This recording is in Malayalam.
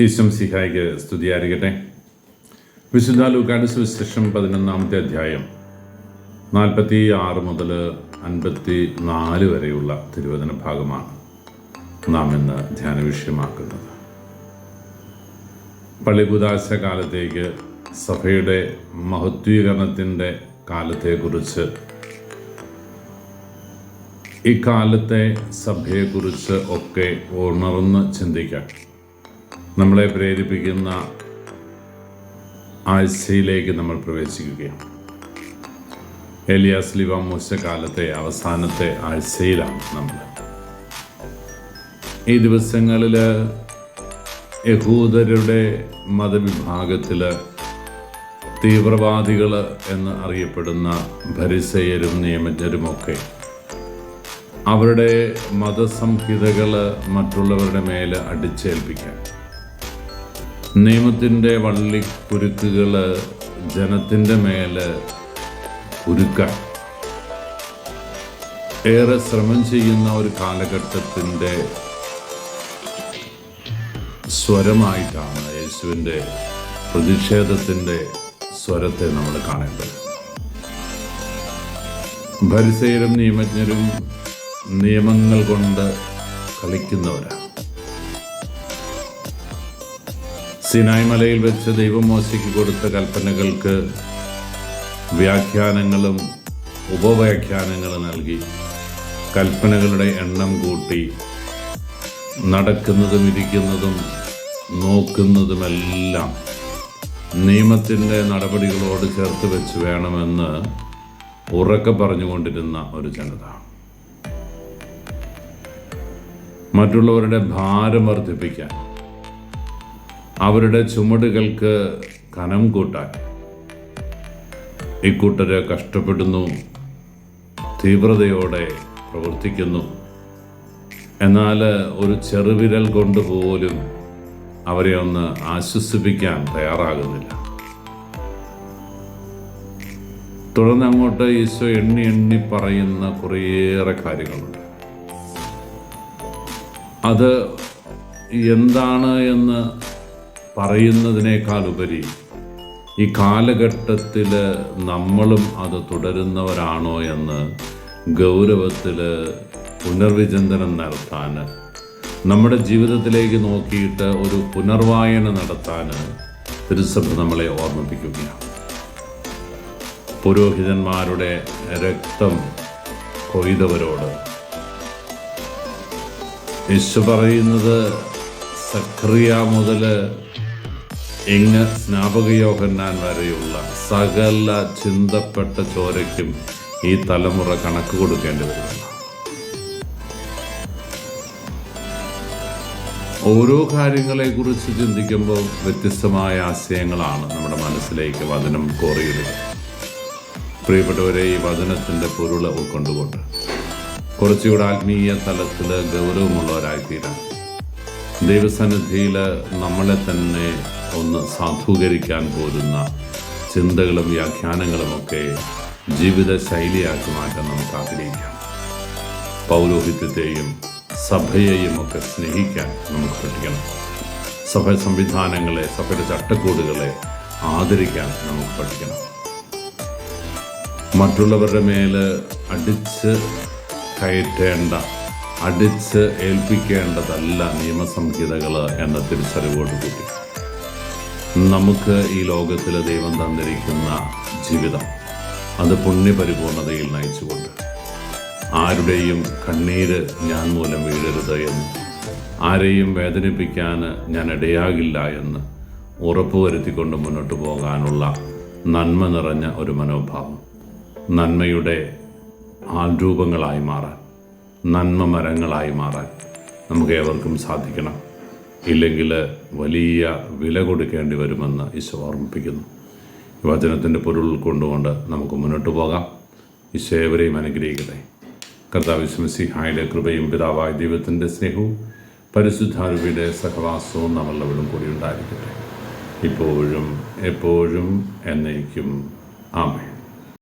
ഈശം സിഹായിക്ക് സ്തുതിയായിരിക്കട്ടെ. വിശുദ്ധ ലൂക്കാട് സുവിശേഷം പതിനൊന്നാമത്തെ അധ്യായം നാൽപ്പത്തി ആറ് മുതൽ അൻപത്തി നാല് വരെയുള്ള തിരുവചന ഭാഗമാണ് നാം ഇന്ന് ധ്യാന വിഷയമാക്കുന്നത്. പള്ളിപുദാശ കാലത്തേക്ക് സഭയുടെ മഹത്വീകരണത്തിന്റെ കാലത്തെക്കുറിച്ച് ഇക്കാലത്തെ സഭയെക്കുറിച്ച് ഒക്കെ ഉണർന്ന് ചിന്തിക്കാൻ നമ്മളെ പ്രേരിപ്പിക്കുന്ന ആഴ്ചയിലേക്ക് നമ്മൾ പ്രവേശിക്കുകയാണ്. എലിയാസ് ലിവ കാലത്തെ അവസാനത്തെ ആഴ്ചയിലാണ് നമ്മൾ. ഈ ദിവസങ്ങളിൽ യഹൂദരുടെ മതവിഭാഗത്തിൽ തീവ്രവാദികൾ എന്ന് അറിയപ്പെടുന്ന ഭരിസയരും നിയമജ്ഞരുമൊക്കെ അവരുടെ മതസംഹിതകൾ മറ്റുള്ളവരുടെ മേൽ അടിച്ചേൽപ്പിക്കാൻ നിയമത്തിന്റെ വള്ളിക്കുരുക്കുകൾ ജനത്തിന്റെ മേലെ ഉരുക്കാൻ ഏറെ ശ്രമം ചെയ്യുന്ന ഒരു കാലഘട്ടത്തിന്റെ സ്വരമായിട്ടാണ് യേശുവിന്റെ പ്രതിഷേധത്തിന്റെ സ്വരത്തെ നമ്മൾ കാണേണ്ടത്. ഭരിസേരും നിയമജ്ഞരും നിയമങ്ങൾ കൊണ്ട് കളിക്കുന്നവരാണ്. സിനായ് മലയിൽ വെച്ച് ദൈവം മോശയ്ക്ക് കൊടുത്ത കൽപ്പനകൾക്ക് വ്യാഖ്യാനങ്ങളും ഉപവ്യാഖ്യാനങ്ങളും നൽകി കൽപ്പനകളുടെ എണ്ണം കൂട്ടി നടക്കുന്നതും ഇരിക്കുന്നതും നോക്കുന്നതുമെല്ലാം നിയമത്തിന്റെ നടപടികളോട് ചേർത്ത് വെച്ച് വേണമെന്ന് ഉറക്കെ പറഞ്ഞുകൊണ്ടിരുന്ന ഒരു ജനത. മറ്റുള്ളവരുടെ ഭാരം വർദ്ധിപ്പിക്കാൻ അവരുടെ ചുമടുകൾക്ക് കനം കൂട്ടാൻ. ഇക്കൂട്ടര് കഷ്ടപ്പെടുന്നു തീവ്രതയോടെ പ്രവർത്തിക്കുന്നു. എന്നാൽ ഒരു ചെറുവിരൽ കൊണ്ടുപോലും അവരെ ഒന്ന് ആശ്വസിപ്പിക്കാൻ തയ്യാറാകുന്നില്ല. തുടർന്ന് അങ്ങോട്ട് ഈശോ എണ്ണി എണ്ണി പറയുന്ന കുറേയേറെ കാര്യങ്ങളുണ്ട്. അത് എന്താണ് എന്ന് പറയുന്നതിനേക്കാൾ ഉപരി ഈ കാലഘട്ടത്തിൽ നമ്മളും അത് തുടരുന്നവരാണോ എന്ന് ഗൗരവത്തിൽ പുനർവിചിന്തനം നടത്താൻ നമ്മുടെ ജീവിതത്തിലേക്ക് നോക്കിയിട്ട് ഒരു പുനർവായന നടത്താൻ തിരുസഭ നമ്മളെ ഓർമ്മിപ്പിക്കുകയാണ്. പുരോഹിതന്മാരുടെ രക്തം കൊയ്തവരോട് യേശു പറയുന്നത് സക്രിയ മുതൽ ഇങ്ങ് സ്നാപകയോഹന്നാൻ വരെയുള്ള സകല ചിന്തപ്പെട്ട ചോരയ്ക്കും ഈ തലമുറ കണക്ക് കൊടുക്കേണ്ടി വരുന്നു ഓരോ കാര്യങ്ങളെക്കുറിച്ച് ചിന്തിക്കുമ്പോൾ വ്യത്യസ്തമായ ആശയങ്ങളാണ് നമ്മുടെ മനസ്സിലേക്ക് വചനം കോറിയിടുക. പ്രിയപ്പെട്ടവരെ ഈ വചനത്തിന്റെ പൊരുള ഉൾക്കൊണ്ടുകൊണ്ട് കുറച്ചുകൂടെ ആത്മീയ തലത്തിൽ ഗൗരവമുള്ളവരായിത്തീരാൻ. ദൈവസന്നിധിയിൽ നമ്മളെ തന്നെ ഒന്ന് സാധൂകരിക്കാൻ പോരുന്ന ചിന്തകളും വ്യാഖ്യാനങ്ങളുമൊക്കെ ജീവിത ശൈലിയാക്കി മാറ്റാൻ നമുക്ക് ആഗ്രഹിക്കാം. പൗരോഹിത്യത്തെയും സഭയെയും ഒക്കെ സ്നേഹിക്കാൻ നമുക്ക് പഠിക്കണം സഭ സംവിധാനങ്ങളെ സഭയുടെ ചട്ടക്കൂടുകളെ ആദരിക്കാൻ നമുക്ക് പഠിക്കണം മറ്റുള്ളവരുടെ മേൽ അടിച്ച് കയറ്റേണ്ട അടിച്ച് ഏൽപ്പിക്കേണ്ടതല്ല നിയമസംഹിതകൾ എന്ന തിരിച്ചറിവോടുകൂടി. നമുക്ക് ഈ ലോകത്തിൽ ദൈവം തന്നിരിക്കുന്ന ജീവിതം അത് പുണ്യപരിപൂർണതയിൽ നയിച്ചുകൊണ്ട് ആരുടെയും കണ്ണീര് ഞാൻ മൂലം വീഴരുത് എന്ന് ആരെയും വേദനിപ്പിക്കാൻ ഞാൻ ഇടയാകില്ല എന്ന് ഉറപ്പുവരുത്തിക്കൊണ്ട് മുന്നോട്ട് പോകാനുള്ള നന്മ നിറഞ്ഞ ഒരു മനോഭാവം നന്മയുടെ ആൾരൂപങ്ങളായി മാറാൻ നന്മ മരങ്ങളായി മാറാൻ നമുക്ക് ഏവർക്കും സാധിക്കണം. ഇല്ലെങ്കിൽ വലിയ വില കൊടുക്കേണ്ടി വരുമെന്ന് ഈശോ ഓർമ്മിപ്പിക്കുന്നു. വചനത്തിന്റെ പൊരുൾ കൊണ്ടുകൊണ്ട് നമുക്ക് മുന്നോട്ട് പോകാം. ഈശോവരെയും അനുഗ്രഹിക്കട്ടെ. കർത്താവ് വിശ്വസിഹായുടെ കൃപയും പിതാവായ ദൈവത്തിന്റെ സ്നേഹവും പരിശുദ്ധാരൂപിയുടെ സഹവാസവും നമ്മളെവിടും കൂടി ഉണ്ടായിരിക്കട്ടെ. ഇപ്പോഴും എപ്പോഴും എന്നേക്കും. ആമേ